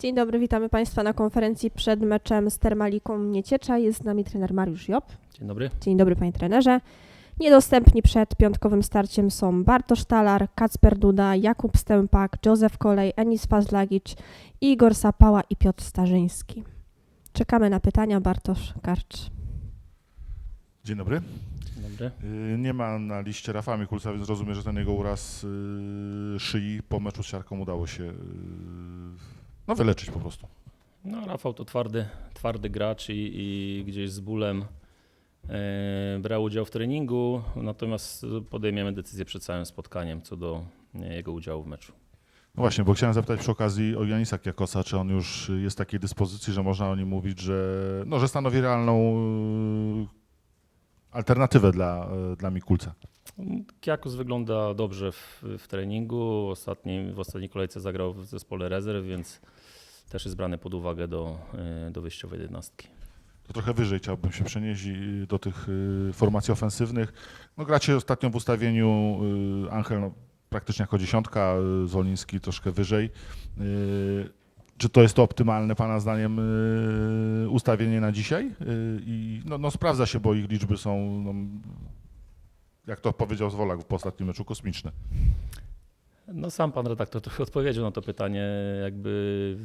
Dzień dobry, witamy Państwa na konferencji przed meczem z Termaliką Nieciecza. Jest z nami trener Mariusz Job. Dzień dobry. Dzień dobry Panie trenerze. Niedostępni przed piątkowym starciem są Bartosz Talar, Kacper Duda, Jakub Stępak, Józef Kolej, Enis Fazlagic, Igor Sapała i Piotr Starzyński. Czekamy na pytania. Bartosz Karcz. Dzień dobry. Dzień dobry. Y, Nie ma na liście Rafała Mikulca, więc rozumiem, że ten jego uraz y, szyi po meczu z Siarką udało się y, no, wyleczyć po prostu. No, Rafał to twardy, twardy gracz i, i gdzieś z bólem e, brał udział w treningu, natomiast podejmiemy decyzję przed całym spotkaniem co do e, jego udziału w meczu. No właśnie, bo chciałem zapytać przy okazji o Janisa Kiakosa, czy on już jest w takiej dyspozycji, że można o nim mówić, że, no, że stanowi realną y, alternatywę dla, y, dla Mikulca. Kiakus wygląda dobrze w, w treningu. Ostatni, w ostatniej kolejce zagrał w zespole rezerw, więc też jest brany pod uwagę do, e, do wyjściowej jedenastki. To trochę wyżej chciałbym się przenieść do tych y, formacji ofensywnych. No, gracie ostatnio w ustawieniu y, Angel no, praktycznie jako dziesiątka, Zoliński troszkę wyżej. Czy to jest to optymalne Pana zdaniem ustawienie na dzisiaj? I no, no sprawdza się, bo ich liczby są, no, jak to powiedział Zwolak w ostatnim meczu, kosmiczne. No sam pan redaktor trochę odpowiedział na to pytanie, jakby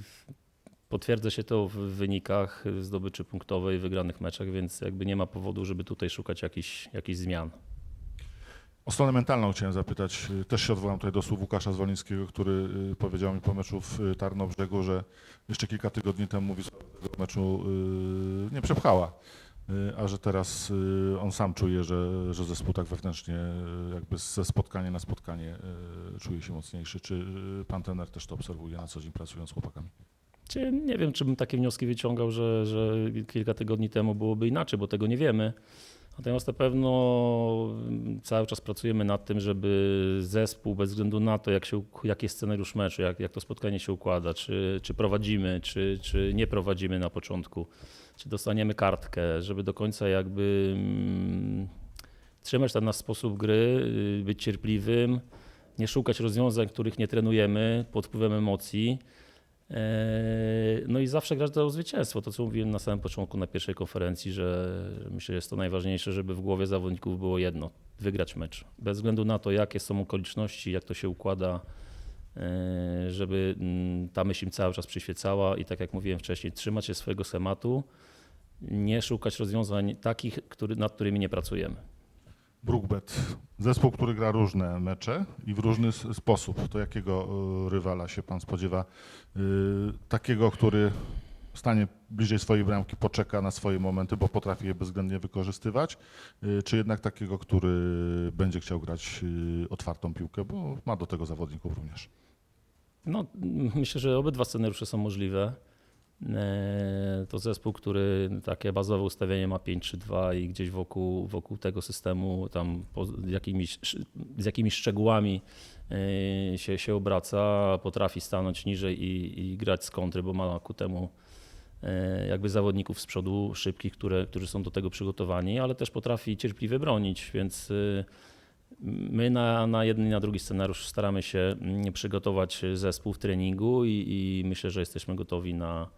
potwierdza się to w wynikach zdobyczy punktowej, wygranych meczach, więc jakby nie ma powodu, żeby tutaj szukać jakichś, jakichś zmian. O stronę mentalną chciałem zapytać. Też się odwołam tutaj do słów Łukasza Zwolińskiego, który y, powiedział mi po meczu w y, Tarnobrzegu, że jeszcze kilka tygodni temu Wisła tego meczu y, nie przepchała, a że teraz y, on sam czuje, że, że zespół tak wewnętrznie y, jakby ze spotkania na spotkanie y, czuje się mocniejszy. Czy y, pan trener też to obserwuje na co dzień pracując z chłopakami? Nie wiem, czy bym takie wnioski wyciągał, że, że kilka tygodni temu byłoby inaczej, bo tego nie wiemy. Natomiast na pewno cały czas pracujemy nad tym, żeby zespół, bez względu na to, jak się, jaki jest scenariusz meczu, jak, jak to spotkanie się układa, czy, czy prowadzimy, czy, czy nie prowadzimy na początku, czy dostaniemy kartkę, żeby do końca jakby mm, trzymać ten nasz sposób gry, y, być cierpliwym, nie szukać rozwiązań, których nie trenujemy pod wpływem emocji. Eee, No i zawsze grać do zwycięstwo. To, co mówiłem na samym początku na pierwszej konferencji, że myślę, że jest to najważniejsze, żeby w głowie zawodników było jedno wygrać mecz. Bez względu na to, jakie są okoliczności, jak to się układa, żeby mm, ta myśl im cały czas przyświecała i tak jak mówiłem wcześniej, trzymać się swojego schematu, nie szukać rozwiązań takich, który, nad którymi nie pracujemy. Brookbet, zespół, który gra różne mecze i w różny sposób. To jakiego y, rywala się pan spodziewa? Y, Takiego, który stanie bliżej swojej bramki, poczeka na swoje momenty, bo potrafi je bezwzględnie wykorzystywać, czy jednak takiego, który będzie chciał grać otwartą piłkę, bo ma do tego zawodników również. No, myślę, że obydwa scenariusze są możliwe. E, To zespół, który takie bazowe ustawienie ma 5-3-2 i gdzieś wokół, wokół tego systemu tam jakimiś, z jakimiś szczegółami e, się, się obraca, potrafi stanąć niżej i, i grać z kontry, bo ma ku temu e, jakby zawodników z przodu szybkich, które, którzy są do tego przygotowani, ale też potrafi cierpliwie bronić, więc My na, na jeden i na drugi scenariusz staramy się mm, przygotować zespół w treningu i, i myślę, że jesteśmy gotowi na,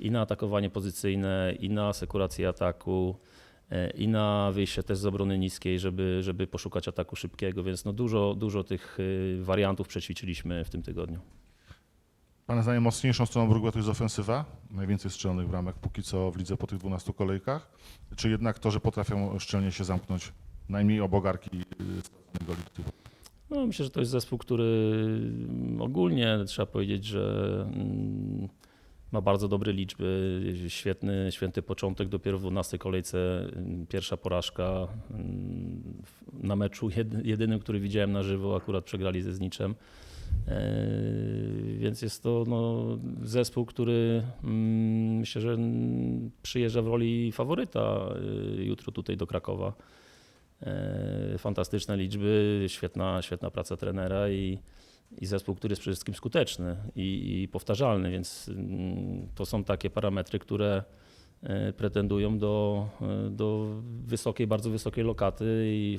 i na atakowanie pozycyjne, i na asekurację ataku, e, i na wyjście też z obrony niskiej, żeby, żeby poszukać ataku szybkiego, więc no dużo, dużo tych y, wariantów przećwiczyliśmy w tym tygodniu. Pana zdaniem mocniejszą stroną Brookbetu jest ofensywa? Najwięcej strzelonych bramek póki co w lidze po tych 12 kolejkach? Czy jednak to, że potrafią szczelnie się zamknąć najmniej obogarki liczby? No, myślę, że to jest zespół, który mm, ogólnie trzeba powiedzieć, że mm, ma bardzo dobre liczby. Świetny, święty początek. Dopiero w 12 kolejce mm, pierwsza porażka na meczu jedy- jedynym, który widziałem na żywo. Akurat przegrali ze Zniczem. E, Więc jest to no, zespół, który myślę, że przyjeżdża w roli faworyta y, jutro tutaj do Krakowa. E, Fantastyczne liczby, świetna, świetna praca trenera i, i zespół, który jest przede wszystkim skuteczny i, i powtarzalny, więc mm, to są takie parametry, które e, pretendują do, e, do wysokiej, bardzo wysokiej lokaty i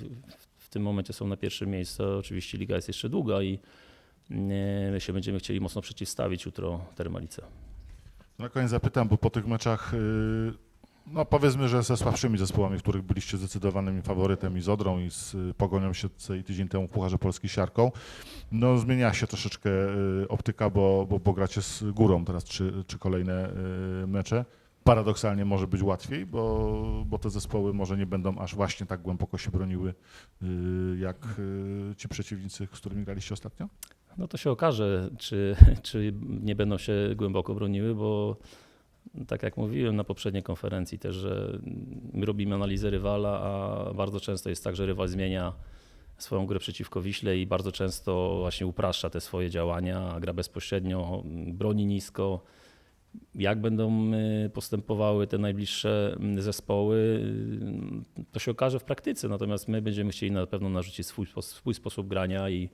w- tym momencie są na pierwszym miejscu. Oczywiście liga jest jeszcze długa i my się będziemy chcieli mocno przeciwstawić jutro Termalice. Na koniec zapytam, bo po tych meczach, y, no powiedzmy, że ze słabszymi zespołami, w których byliście zdecydowanym faworytem i z Odrą i z y, Pogonią i tydzień temu Pucharze Polski Siarką, no zmieniała się troszeczkę y, optyka, bo, bo, bo gracie z Górą teraz trzy, trzy kolejne y, mecze. Paradoksalnie może być łatwiej, bo, bo te zespoły może nie będą aż właśnie tak głęboko się broniły, jak ci przeciwnicy, z którymi graliście ostatnio? No to się okaże, czy, czy nie będą się głęboko broniły, bo tak jak mówiłem na poprzedniej konferencji też, że my robimy analizę rywala, a bardzo często jest tak, że rywal zmienia swoją grę przeciwko Wiśle i bardzo często właśnie upraszcza te swoje działania, gra bezpośrednio, broni nisko. Jak będą y, postępowały te najbliższe mm, zespoły, y, to się okaże w praktyce. Natomiast my będziemy chcieli na pewno narzucić swój, swój sposób grania i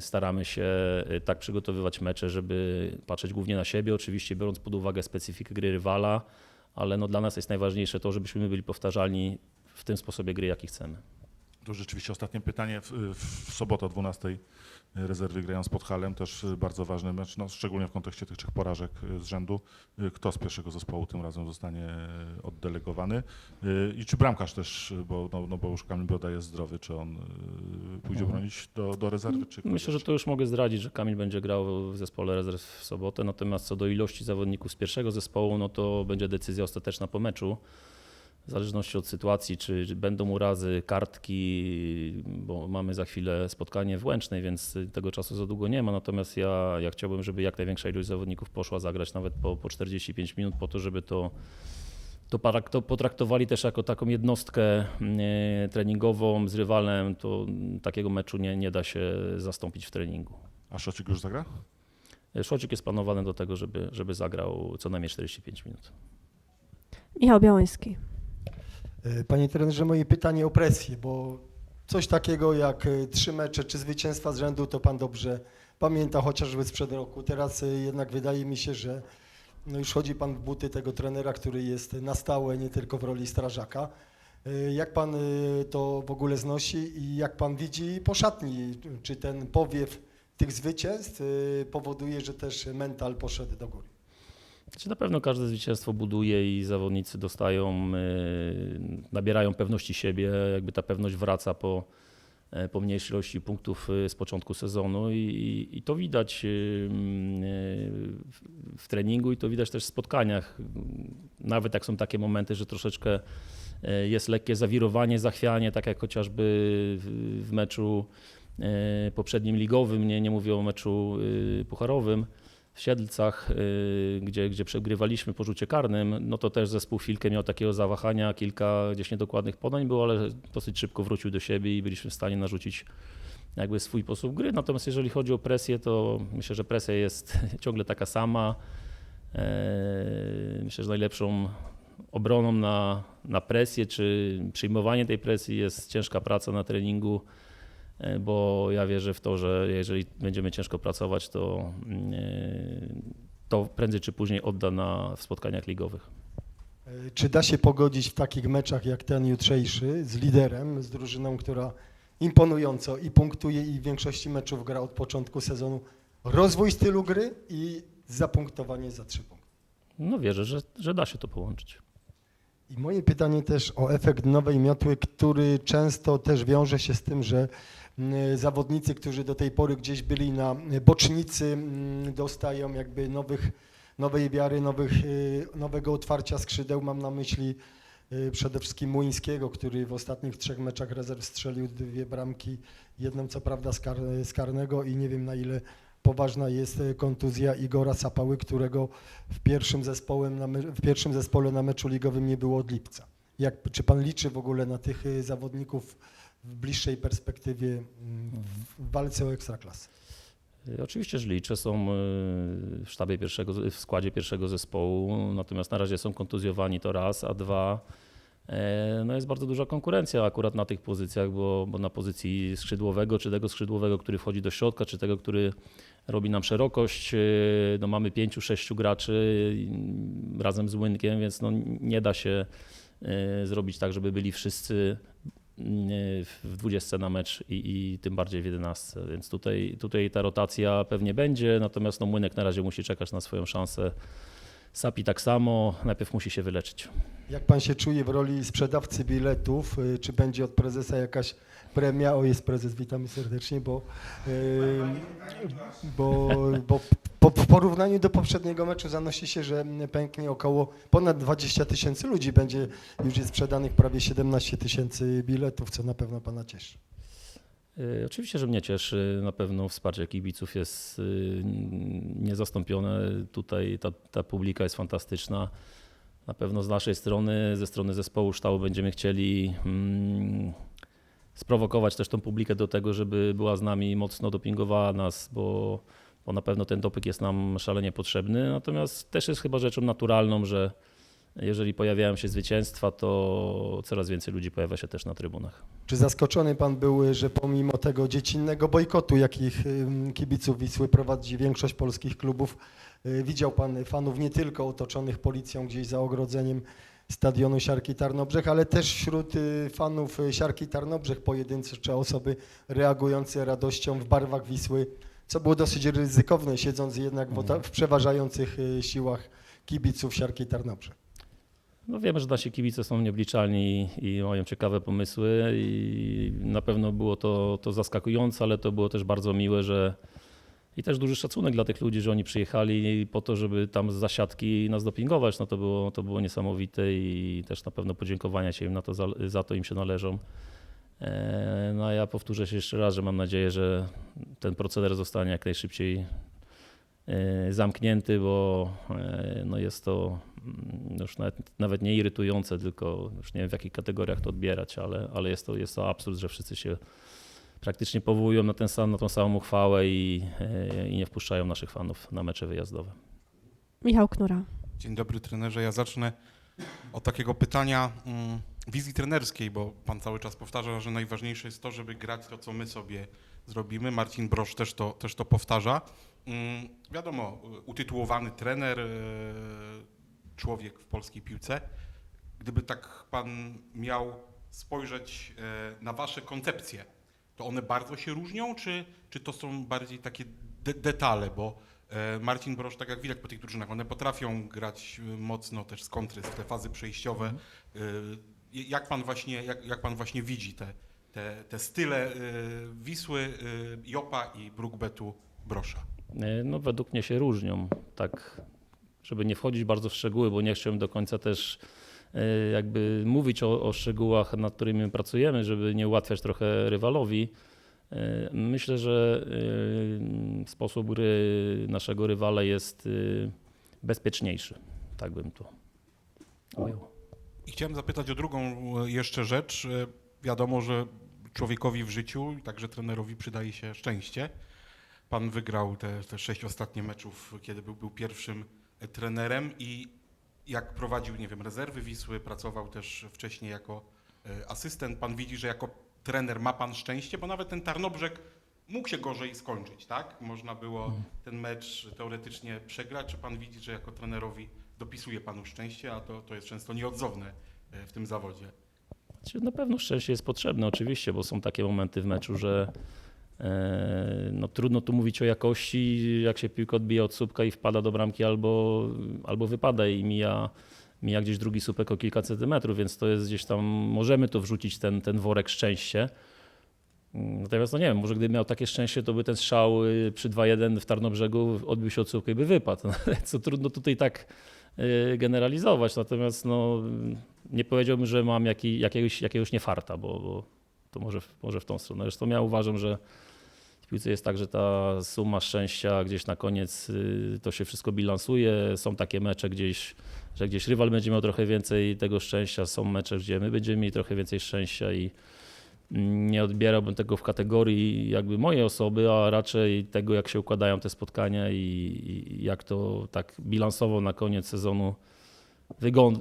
staramy się e, tak przygotowywać mecze, żeby patrzeć głównie na siebie, oczywiście biorąc pod uwagę specyfikę gry rywala, ale no dla nas jest najważniejsze to, żebyśmy my byli powtarzalni w tym sposobie gry, jaki chcemy. To rzeczywiście ostatnie pytanie. W, w sobotę o 12 rezerwy grają z Podhalem, też y, bardzo ważny mecz, no, szczególnie w kontekście tych trzech porażek y, z rzędu. Y, Kto z pierwszego zespołu tym razem zostanie oddelegowany? I czy bramkarz też, bo, no, no bo już Kamil Broda jest zdrowy, czy on pójdzie Mhm. bronić do, do rezerwy? Czy Myślę, że to już mogę zdradzić, że Kamil będzie grał w zespole rezerw w sobotę, natomiast co do ilości zawodników z pierwszego zespołu, no to będzie decyzja ostateczna po meczu. W zależności od sytuacji, czy czy będą urazy, kartki, bo mamy za chwilę spotkanie w Łęcznej, więc tego czasu za długo nie ma. Natomiast ja, ja chciałbym, żeby jak największa ilość zawodników poszła zagrać nawet po, po 45 minut, po to, żeby to, to, parak- to potraktowali też jako taką jednostkę e, treningową z rywalem. To takiego meczu nie, nie da się zastąpić w treningu. A Szocik już zagra? Szłocik jest planowany do tego, żeby, żeby zagrał co najmniej 45 minut. Michał Białoński. E, Panie trenerze, moje pytanie o presję, bo coś takiego jak e, trzy mecze czy zwycięstwa z rzędu, to pan dobrze pamięta chociażby sprzed roku. Teraz e, jednak wydaje mi się, że no już chodzi pan w buty tego trenera, który jest na stałe, nie tylko w roli strażaka. Jak pan to w ogóle znosi i jak pan widzi po szatni, czy ten powiew tych zwycięstw powoduje, że też mental poszedł do góry? Znaczy na pewno każde zwycięstwo buduje i zawodnicy dostają, y, nabierają pewności siebie, jakby ta pewność wraca po, e, po mniejszej ilości punktów y, z początku sezonu i, i, i to widać y, w, treningu i to widać też w spotkaniach. Nawet jak są takie momenty, że troszeczkę e, jest lekkie zawirowanie, zachwianie, tak jak chociażby w, meczu e, poprzednim ligowym, nie, nie mówię o meczu pucharowym, w Siedlcach, y, gdzie, gdzie przegrywaliśmy po rzucie karnym, no to też zespół chwilkę miał takiego zawahania, kilka gdzieś niedokładnych podań było, ale dosyć szybko wrócił do siebie i byliśmy w stanie narzucić jakby swój sposób gry. Natomiast jeżeli chodzi o presję, to myślę, że presja jest ciągle taka sama. Eee, Myślę, że najlepszą obroną na, na presję, czy przyjmowanie tej presji jest ciężka praca na treningu, e, bo ja wierzę w to, że jeżeli będziemy ciężko pracować, to, e, to prędzej czy później odda na, w spotkaniach ligowych. E, Czy da się pogodzić w takich meczach jak ten jutrzejszy z liderem, z drużyną, która imponująco i punktuje i w większości meczów gra od początku sezonu, rozwój stylu gry i zapunktowanie za trzy punkty? No wierzę, że, że da się to połączyć. I moje pytanie też o efekt nowej miotły, który często też wiąże się z tym, że zawodnicy, którzy do tej pory gdzieś byli na bocznicy, mm, dostają jakby nowych, nowej wiary, nowych, y, nowego otwarcia skrzydeł. Mam na myśli y, przede wszystkim Młyńskiego, który w ostatnich trzech meczach rezerw strzelił dwie bramki, jedną co prawda z, kar, z karnego i nie wiem na ile poważna jest y, kontuzja Igora Sapały, którego w pierwszym, zespołem na w pierwszym zespole na meczu ligowym nie było od lipca. Jak, czy pan liczy w ogóle na tych y, zawodników w bliższej perspektywie mm, w, walce o ekstraklasę? Y, Oczywiście, że liczę, są y, w sztabie pierwszego, w składzie pierwszego zespołu, natomiast na razie są kontuzjowani to raz, a dwa, e, no jest bardzo duża konkurencja akurat na tych pozycjach, bo, bo na pozycji skrzydłowego, czy tego skrzydłowego, który wchodzi do środka, czy tego, który robi nam szerokość, y, no mamy pięciu, sześciu graczy y, razem z Łynkiem, więc no nie da się zrobić tak, żeby byli wszyscy w 20 na mecz i, i tym bardziej w 11. Więc tutaj, tutaj ta rotacja pewnie będzie, natomiast no Młynek na razie musi czekać na swoją szansę Sapi tak samo, najpierw musi się wyleczyć. Jak pan się czuje w roli sprzedawcy biletów? Y, Czy będzie od prezesa jakaś premia? O, jest prezes, witamy serdecznie, bo, y, bo, bo w porównaniu do poprzedniego meczu zanosi się, że pęknie około ponad 20 tysięcy ludzi będzie, już jest sprzedanych prawie 17 tysięcy biletów, co na pewno pana cieszy. Y, Oczywiście, że mnie cieszy. Na pewno wsparcie kibiców jest y, niezastąpione. Tutaj ta, ta publika jest fantastyczna. Na pewno z naszej strony, ze strony zespołu sztabu będziemy chcieli mm, sprowokować też tą publikę do tego, żeby była z nami mocno dopingowała nas, bo, bo na pewno ten doping jest nam szalenie potrzebny. Natomiast też jest chyba rzeczą naturalną, że jeżeli pojawiają się zwycięstwa, to coraz więcej ludzi pojawia się też na trybunach. Czy zaskoczony pan był, że pomimo tego dziecinnego bojkotu, jakich kibiców Wisły prowadzi większość polskich klubów, y, widział pan fanów nie tylko otoczonych policją gdzieś za ogrodzeniem stadionu Siarki Tarnobrzeg, ale też wśród y, fanów Siarki Tarnobrzeg pojedyncze osoby reagujące radością w barwach Wisły, co było dosyć ryzykowne, siedząc jednak w, w przeważających y, siłach kibiców Siarki Tarnobrzeg. No wiemy, że nasi kibice są nieobliczalni i mają ciekawe pomysły i na pewno było to, to zaskakujące, ale to było też bardzo miłe, że i też duży szacunek dla tych ludzi, że oni przyjechali po to, żeby tam z zasiadki nas dopingować. No to było, to było niesamowite i też na pewno podziękowania się im na to, za, za to im się należą. E, No a ja powtórzę się jeszcze raz, że mam nadzieję, że ten proceder zostanie jak najszybciej zamknięty, bo e, no jest to mm, już nawet, nawet nie irytujące, tylko już nie wiem w jakich kategoriach to odbierać, ale, ale jest, to, jest to absurd, że wszyscy się praktycznie powołują na, ten sam, na tą samą uchwałę i, e, i nie wpuszczają naszych fanów na mecze wyjazdowe. Michał Knura. Dzień dobry trenerze. Ja zacznę od takiego pytania mm, wizji trenerskiej, bo pan cały czas powtarza, że najważniejsze jest to, żeby grać to, co my sobie zrobimy. Marcin Brosz też to, też to powtarza. Mm, Wiadomo, utytułowany trener, e, człowiek w polskiej piłce. Gdyby tak pan miał spojrzeć e, na wasze koncepcje, to one bardzo się różnią, czy, czy to są bardziej takie de- detale, bo Marcin Brosz, tak jak widać po tych drużynach, one potrafią grać mocno też z kontry, w te fazy przejściowe. E, Jak pan właśnie, jak, jak pan właśnie widzi te, te, te style Wisły, Jopa i Brookbetu Brosza? E, No według mnie się różnią, tak żeby nie wchodzić bardzo w szczegóły, bo nie chciałem do końca też e, jakby mówić o, o szczegółach, nad którymi pracujemy, żeby nie ułatwiać trochę rywalowi. E, Myślę, że sposób gry naszego rywala jest bezpieczniejszy, tak bym to ujął. I chciałem zapytać o drugą jeszcze rzecz. Wiadomo, że człowiekowi w życiu, także trenerowi przydaje się szczęście. Pan wygrał te, te sześć ostatnie meczów, kiedy był, był pierwszym e, trenerem i jak prowadził, nie wiem, rezerwy Wisły, pracował też wcześniej jako e, asystent. Pan widzi, że jako trener ma pan szczęście, bo nawet ten Tarnobrzeg mógł się gorzej skończyć, tak? Można było ten mecz teoretycznie przegrać. Czy pan widzi, że jako trenerowi dopisuje panu szczęście, a to, to jest często nieodzowne e, w tym zawodzie? Znaczy, Na pewno szczęście jest potrzebne oczywiście, bo są takie momenty w meczu, że no, trudno tu mówić o jakości, jak się piłka odbija od słupka i wpada do bramki albo, albo wypada i mija, mija gdzieś drugi słupek o kilka centymetrów, więc to jest gdzieś tam, możemy to wrzucić ten, ten worek szczęście. Natomiast no nie wiem, może gdyby miał takie szczęście, to by ten strzał y, przy 2-1 w Tarnobrzegu odbił się od słupka i by wypadł. No, co trudno tutaj tak y, generalizować. Natomiast no, nie powiedziałbym, że mam jaki, jakiegoś, jakiegoś niefarta, bo, bo to może, może w tą stronę. Zresztą ja uważam, że piłce jest tak, że ta suma szczęścia gdzieś na koniec y, to się wszystko bilansuje. Są takie mecze gdzieś, że gdzieś rywal będzie miał trochę więcej tego szczęścia. Są mecze, gdzie my będziemy mieli trochę więcej szczęścia i mm, nie odbierałbym tego w kategorii jakby mojej osoby, a raczej tego, jak się układają te spotkania i, i jak to tak bilansowo na koniec sezonu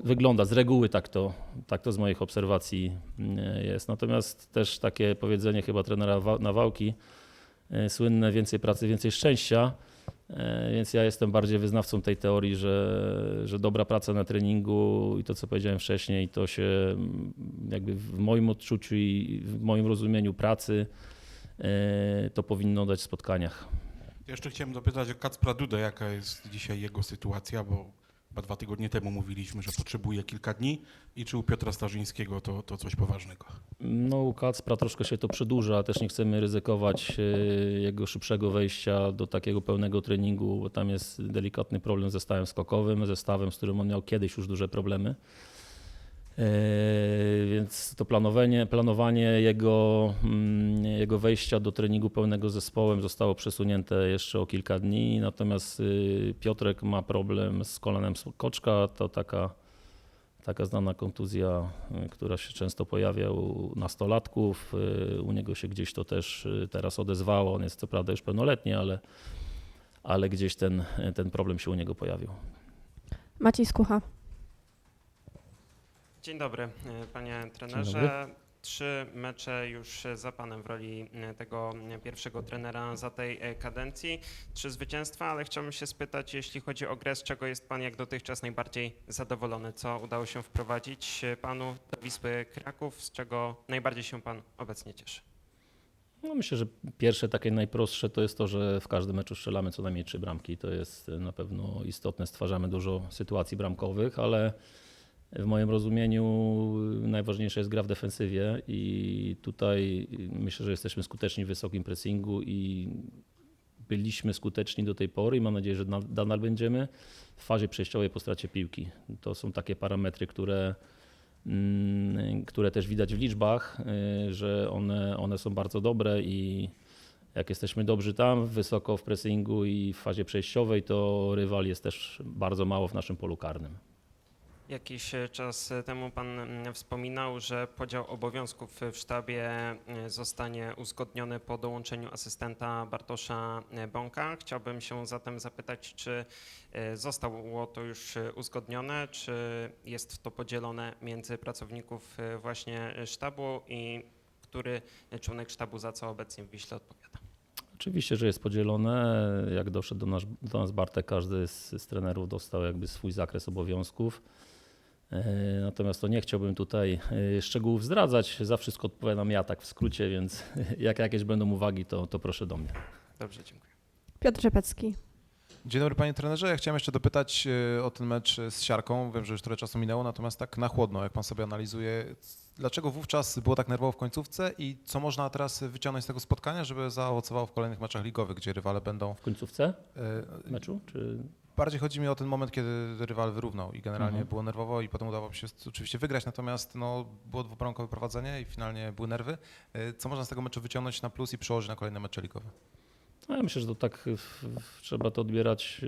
wygląda. Z reguły tak to, tak to z moich obserwacji mm, jest. Natomiast też takie powiedzenie chyba trenera Wa- Nawałki, słynne więcej pracy, więcej szczęścia. E, Więc ja jestem bardziej wyznawcą tej teorii, że, że dobra praca na treningu i to, co powiedziałem wcześniej, to się jakby w moim odczuciu i w moim rozumieniu pracy e, to powinno dać w spotkaniach. Jeszcze chciałem zapytać o Kacpra Dudę, jaka jest dzisiaj jego sytuacja, bo chyba dwa tygodnie temu mówiliśmy, że potrzebuje kilka dni i czy u Piotra Starzyńskiego to, to coś poważnego? No u Kacpra troszkę się to przedłuża, też nie chcemy ryzykować e, jego szybszego wejścia do takiego pełnego treningu, bo tam jest delikatny problem ze stawem skokowym, ze stawem, z którym on miał kiedyś już duże problemy. E, Więc to planowanie, planowanie jego, mm, jego wejścia do treningu pełnego zespołem zostało przesunięte jeszcze o kilka dni. Natomiast y, Piotrek ma problem z kolanem skoczka. To taka, taka znana kontuzja, y, która się często pojawia u nastolatków. Y, U niego się gdzieś to też teraz odezwało. On jest co prawda już pełnoletni, ale, ale gdzieś ten, ten problem się u niego pojawił. Maciej Skucha. Dzień dobry, e, panie trenerze. dobry. Trzy mecze już za panem w roli e, tego pierwszego trenera za tej e, kadencji. Trzy zwycięstwa, ale chciałbym się spytać, jeśli chodzi o grę, z czego jest pan jak dotychczas najbardziej zadowolony? Co udało się wprowadzić panu do Wisły Kraków, z czego najbardziej się pan obecnie cieszy? No myślę, że pierwsze takie najprostsze to jest to, że w każdym meczu strzelamy co najmniej trzy bramki. To jest na pewno istotne. Stwarzamy dużo sytuacji bramkowych, ale w moim rozumieniu najważniejsza jest gra w defensywie i tutaj myślę, że jesteśmy skuteczni w wysokim pressingu i byliśmy skuteczni do tej pory i mam nadzieję, że na- nadal będziemy w fazie przejściowej po stracie piłki. To są takie parametry, które mm, które też widać w liczbach, y, że one, one są bardzo dobre i jak jesteśmy dobrzy tam, wysoko w pressingu i w fazie przejściowej, to rywal jest też bardzo mało w naszym polu karnym. Jakiś e, czas temu pan mm, wspominał, że podział obowiązków w sztabie e, zostanie uzgodniony po dołączeniu asystenta Bartosza e, Bąka. Chciałbym się zatem zapytać, czy e, zostało to już e, uzgodnione, czy jest to podzielone między pracowników e, właśnie sztabu i który członek sztabu za co obecnie w Wiśle odpowiada? Oczywiście, że jest podzielone. Jak doszedł do nas, do nas Bartek, każdy z, z trenerów dostał jakby swój zakres obowiązków. E, Natomiast to nie chciałbym tutaj e, szczegółów zdradzać. Za wszystko odpowiadam ja tak w skrócie, więc jak jakieś będą uwagi, to, to proszę do mnie. Dobrze, dziękuję. Piotr Rzepecki. Dzień dobry panie trenerze. Ja chciałem jeszcze dopytać e, o ten mecz z Siarką. Wiem, że już trochę czasu minęło, natomiast tak na chłodno, jak pan sobie analizuje, dlaczego wówczas było tak nerwowo w końcówce i co można teraz wyciągnąć z tego spotkania, żeby zaowocowało w kolejnych meczach ligowych, gdzie rywale będą... W końcówce meczu? Czy... Bardziej chodzi mi o ten moment, kiedy rywal wyrównał i generalnie Mhm. było nerwowo i potem udało się oczywiście wygrać, natomiast no, było dwubramkowe prowadzenie i finalnie były nerwy. E, Co można z tego meczu wyciągnąć na plus i przełożyć na kolejne mecze ligowe? No ja myślę, że to tak trzeba to odbierać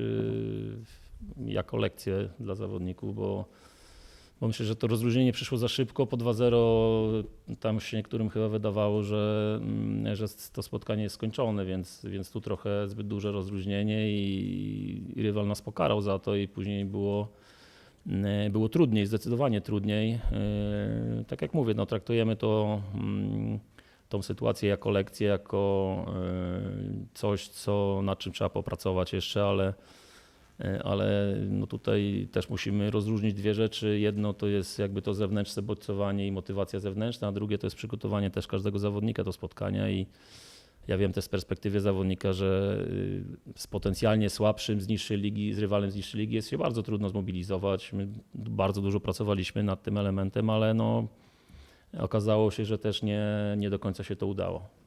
yy, jako lekcję dla zawodników, bo, bo myślę, że to rozluźnienie przyszło za szybko. Po 2-0 tam się niektórym chyba wydawało, że, mm, że to spotkanie jest skończone, więc, więc tu trochę zbyt duże rozluźnienie i, i rywal nas pokarał za to i później było yy, było trudniej, zdecydowanie trudniej. Yy, Tak jak mówię, no, traktujemy to mm, tą sytuację jako lekcję, jako e, coś, co, nad czym trzeba popracować jeszcze, ale, ale no tutaj też musimy rozróżnić dwie rzeczy. Jedno to jest jakby to zewnętrzne bodźcowanie i motywacja zewnętrzna, a drugie to jest przygotowanie też każdego zawodnika do spotkania i ja wiem też z perspektywy zawodnika, że y, z potencjalnie słabszym z niższej ligi, z rywalem z niższej ligi jest się bardzo trudno zmobilizować. My bardzo dużo pracowaliśmy nad tym elementem, ale no, okazało się, że też nie, nie do końca się to udało.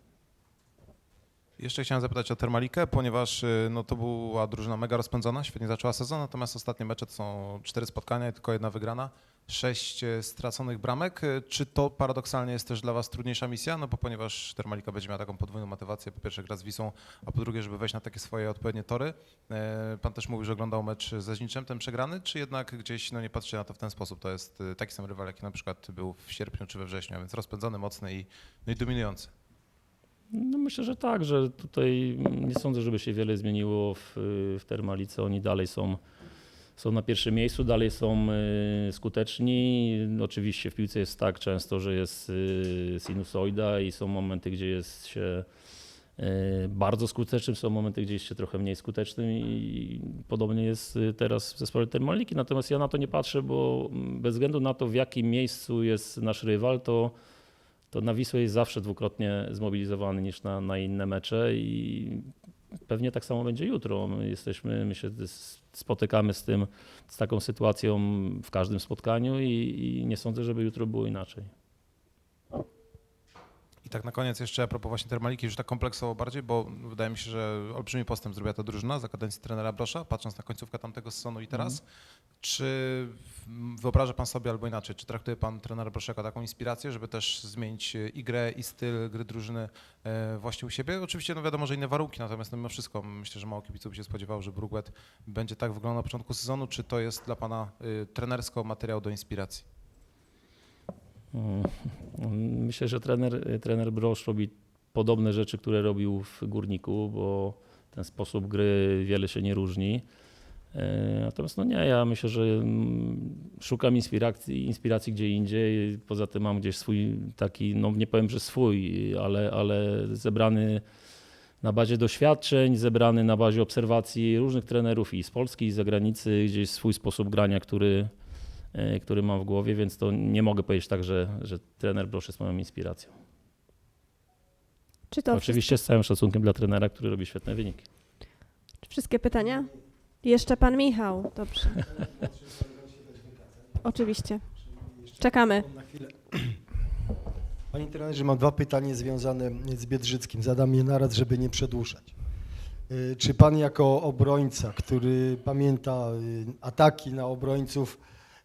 Jeszcze chciałem zapytać o Termalikę, ponieważ y, no, to była drużyna mega rozpędzona, świetnie zaczęła sezon, natomiast ostatnie mecze to są cztery spotkania i tylko jedna wygrana, sześć y, straconych bramek. Y, Czy to paradoksalnie jest też dla Was trudniejsza misja? No bo ponieważ Termalika będzie miała taką podwójną motywację, po pierwsze gra z Wisą, a po drugie, żeby wejść na takie swoje odpowiednie tory. Pan też mówił, że oglądał mecz ze Zniczem, ten przegrany, czy jednak gdzieś no, nie patrzy na to w ten sposób? To jest taki sam rywal, jaki na przykład był w sierpniu czy we wrześniu, a więc rozpędzony, mocny i, no i dominujący. No myślę, że tak, że tutaj nie sądzę, żeby się wiele zmieniło w, w Termalice. Oni dalej są, są na pierwszym miejscu, dalej są y, skuteczni. Oczywiście w piłce jest tak często, że jest y, sinusoida i są momenty, gdzie jest się y, bardzo skutecznym, są momenty, gdzie jest się trochę mniej skutecznym i podobnie jest teraz w zespole Termaliki. Natomiast ja na to nie patrzę, bo bez względu na to, w jakim miejscu jest nasz rywal, to to na Wisłę jest zawsze dwukrotnie zmobilizowany niż na, na inne mecze i pewnie tak samo będzie jutro. My jesteśmy, my się spotykamy z tym, z taką sytuacją w każdym spotkaniu i, i nie sądzę, żeby jutro było inaczej. I tak na koniec jeszcze a propos właśnie Termaliki, już tak kompleksowo bardziej, bo wydaje mi się, że olbrzymi postęp zrobiła ta drużyna za kadencji trenera Brosza, patrząc na końcówkę tamtego sezonu i teraz. Czy w- wyobraża pan sobie albo inaczej, czy traktuje pan trenera Brosza jako taką inspirację, żeby też zmienić e, i grę, i styl gry drużyny e, właśnie u siebie? Oczywiście no wiadomo, że inne warunki, natomiast no mimo wszystko myślę, że mało kibiców by się spodziewało, że Brugwet będzie tak wyglądał na początku sezonu. Czy to jest dla pana y, trenersko materiał do inspiracji? Mm, Myślę, że trener, trener Brosz robi podobne rzeczy, które robił w Górniku, bo ten sposób gry wiele się nie różni. E, Natomiast no nie, ja myślę, że mm, szukam inspiracji, inspiracji gdzie indziej. Poza tym mam gdzieś swój taki, no nie powiem, że swój, ale, ale zebrany na bazie doświadczeń, zebrany na bazie obserwacji różnych trenerów i z Polski, i z zagranicy, gdzieś swój sposób grania, który, który mam w głowie, więc to nie mogę powiedzieć tak, że, że trener Brosz jest moją inspiracją. Czy to Oczywiście z całym szacunkiem dla trenera, który robi świetne wyniki. wszystkie, wszystkie pytania? Jeszcze pan Michał, dobrze. Oczywiście. Czekamy. Na chwilę. Panie trenerze, mam dwa pytania związane z Biedrzyckim. Zadam je naraz, żeby nie przedłużać. Y, Czy pan jako obrońca, który pamięta y, ataki na obrońców,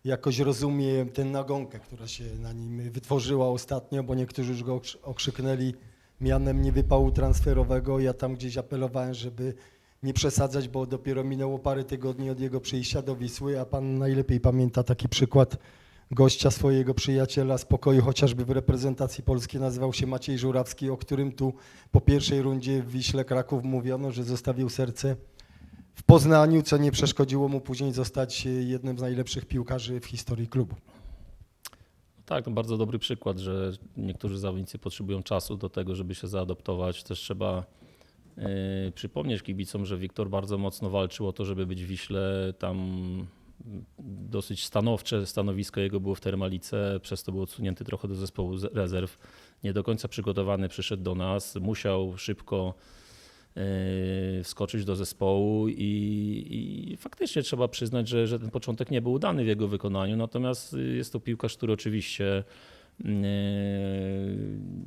jakoś rozumie tę nagonkę, która się na nim wytworzyła ostatnio, bo niektórzy już go okrzy- okrzyknęli mianem niewypału transferowego. Ja tam gdzieś apelowałem, żeby nie przesadzać, bo dopiero minęło parę tygodni od jego przyjścia do Wisły, a pan najlepiej pamięta taki przykład gościa swojego przyjaciela z pokoju, chociażby w reprezentacji polskiej nazywał się Maciej Żurawski, o którym tu po pierwszej rundzie w Wiśle Kraków mówiono, że zostawił serce w Poznaniu, co nie przeszkodziło mu później zostać e, jednym z najlepszych piłkarzy w historii klubu. Tak, to bardzo dobry przykład, że niektórzy zawodnicy potrzebują czasu do tego, żeby się zaadoptować. Też trzeba yy, przypomnieć kibicom, że Wiktor bardzo mocno walczył o to, żeby być w Wiśle. Tam dosyć stanowcze stanowisko jego było w Termalice, przez to był odsunięty trochę do zespołu rezerw. Nie do końca przygotowany przyszedł do nas, musiał szybko wskoczyć do zespołu i, i faktycznie trzeba przyznać, że, że ten początek nie był udany w jego wykonaniu, natomiast y, jest to piłkarz, który oczywiście yy,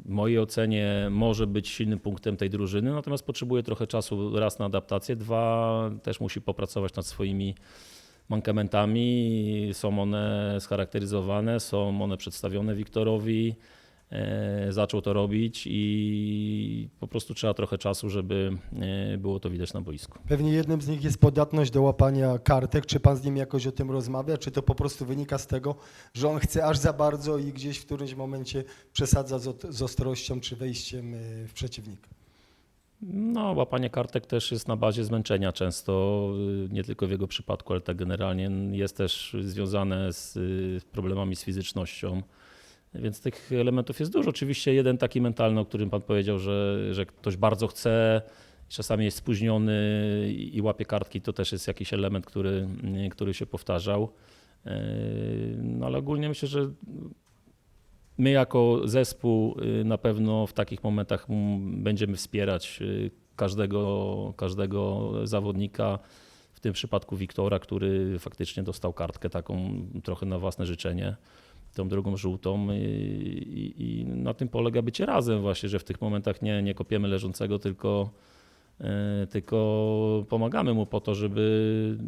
w mojej ocenie może być silnym punktem tej drużyny, natomiast potrzebuje trochę czasu raz na adaptację, dwa też musi popracować nad swoimi mankamentami. Są one scharakteryzowane, są one przedstawione Wiktorowi. E, Zaczął to robić i po prostu trzeba trochę czasu, żeby e, było to widać na boisku. Pewnie jednym z nich jest podatność do łapania kartek. Czy pan z nim jakoś o tym rozmawia, czy to po prostu wynika z tego, że on chce aż za bardzo i gdzieś w którymś momencie przesadza z, ostrością czy wejściem e, w przeciwnika? No, łapanie kartek też jest na bazie zmęczenia często, y, nie tylko w jego przypadku, ale tak generalnie jest też związane z y, problemami z fizycznością. Więc tych elementów jest dużo. Oczywiście jeden taki mentalny, o którym pan powiedział, że, że ktoś bardzo chce, czasami jest spóźniony i łapie kartki, to też jest jakiś element, który, który się powtarzał. Y, No ale ogólnie myślę, że My jako zespół y, na pewno w takich momentach będziemy wspierać y, każdego, każdego zawodnika, w tym przypadku Wiktora, który faktycznie dostał kartkę taką trochę na własne życzenie, tą drugą żółtą i, i, i na tym polega bycie razem właśnie, że w tych momentach nie, nie kopiemy leżącego, tylko, y, tylko pomagamy mu po to, żeby,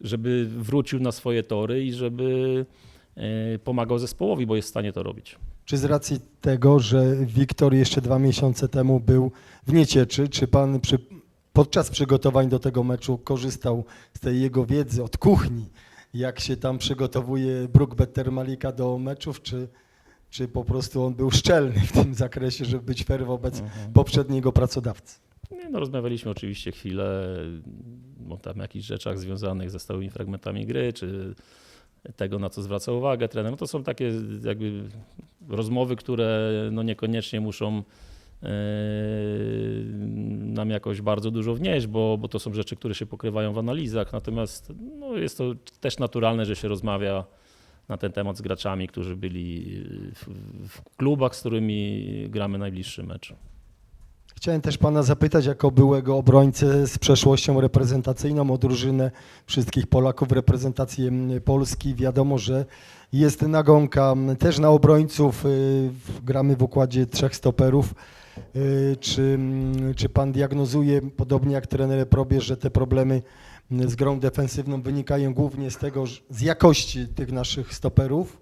żeby wrócił na swoje tory i żeby y, pomagał zespołowi, bo jest w stanie to robić. Czy z racji tego, że Wiktor jeszcze dwa miesiące temu był w niecieczy, czy pan przy, podczas przygotowań do tego meczu korzystał z tej jego wiedzy od kuchni, jak się tam przygotowuje Brookbet Termalika do meczów, czy, czy po prostu on był szczelny w tym zakresie, żeby być fair wobec poprzedniego pracodawcy? Nie, no, rozmawialiśmy oczywiście chwilę o tam jakichś rzeczach związanych ze stałymi fragmentami gry, czy tego, na co zwraca uwagę trener. No to są takie jakby rozmowy, które no niekoniecznie muszą nam jakoś bardzo dużo wnieść, bo, bo to są rzeczy, które się pokrywają w analizach. Natomiast no, jest to też naturalne, że się rozmawia na ten temat z graczami, którzy byli w, w klubach, z którymi gramy najbliższy mecz. Chciałem też pana zapytać, jako byłego obrońcę z przeszłością reprezentacyjną o drużynę wszystkich Polaków w reprezentacji Polski. Wiadomo, że jest nagonka też na obrońców. y, Gramy w układzie trzech stoperów. Y, Czy, mm, czy pan diagnozuje, podobnie jak trener Probierz, że te problemy mm, z grą defensywną wynikają głównie z tego, z jakości tych naszych stoperów?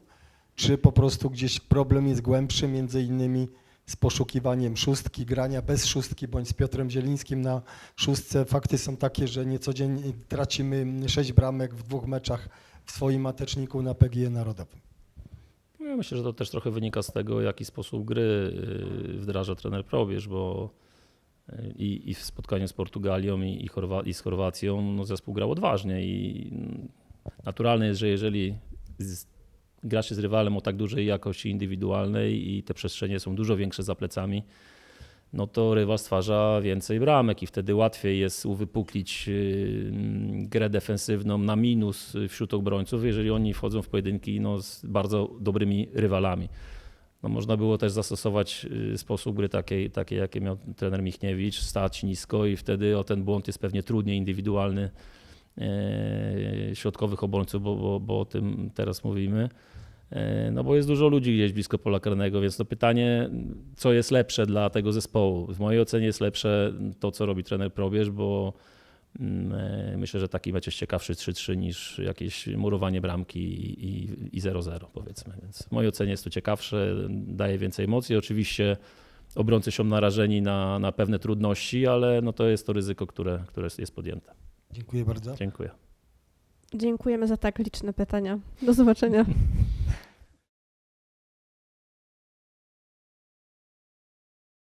Czy po prostu gdzieś problem jest głębszy, między innymi z poszukiwaniem szóstki, grania bez szóstki, bądź z Piotrem Zielińskim na szóstce. Fakty są takie, że niecodziennie tracimy sześć bramek w dwóch meczach w swoim mateczniku na PGE Narodowym. No Ja myślę, że to też trochę wynika z tego, jaki sposób gry y, wdraża trener Probierz, bo y, i, i w spotkaniu z Portugalią i, i, Chorwa- i z Chorwacją no zespół grał odważnie i mm, naturalne jest, że jeżeli gra się z rywalem o tak dużej jakości indywidualnej i te przestrzenie są dużo większe za plecami, no to rywal stwarza więcej bramek i wtedy łatwiej jest uwypuklić y, mm, grę defensywną na minus y, wśród obrońców, jeżeli oni wchodzą w pojedynki no, z bardzo dobrymi rywalami. No, można było też zastosować y, sposób gry takiej, takiej, jakie miał trener Michniewicz, stać nisko i wtedy o ten błąd jest pewnie trudniej indywidualny e, środkowych obrońców, bo, bo, bo o tym teraz mówimy. E, No bo jest dużo ludzi gdzieś blisko pola karnego, więc to pytanie, co jest lepsze dla tego zespołu? W mojej ocenie jest lepsze to, co robi trener Probierz, bo mm, e, myślę, że taki mecz jest ciekawszy 3-3 niż jakieś murowanie bramki i- i- i 0-0 powiedzmy. Więc w mojej ocenie jest to ciekawsze, daje więcej emocji. Oczywiście obrońcy są narażeni na, na pewne trudności, ale no to jest to ryzyko, które, które jest podjęte. Dziękuję bardzo. Dziękuję. Dziękujemy za tak liczne pytania. Do zobaczenia.